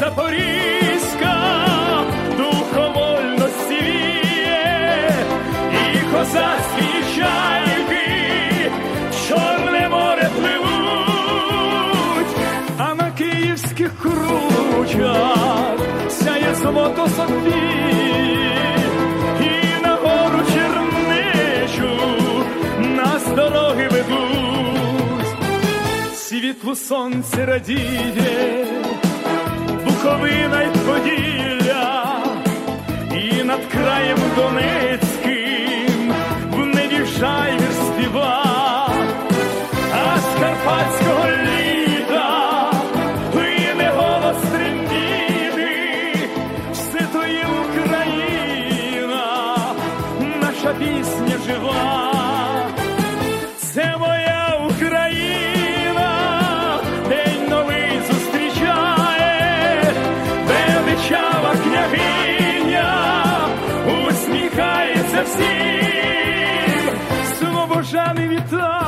Запорізька, духовольності віє, і козацькі чайки, чорне море пливуть, а на київських кручах сяє золото Софії, і на гору чернечу нас дороги ведуть. Світлу сонце радіє, над краєм Донецьким, в недішайвір співа, а з Карпатського літа не голос трембіти, все то є Україна, наша пісня жива. вітання, вітання.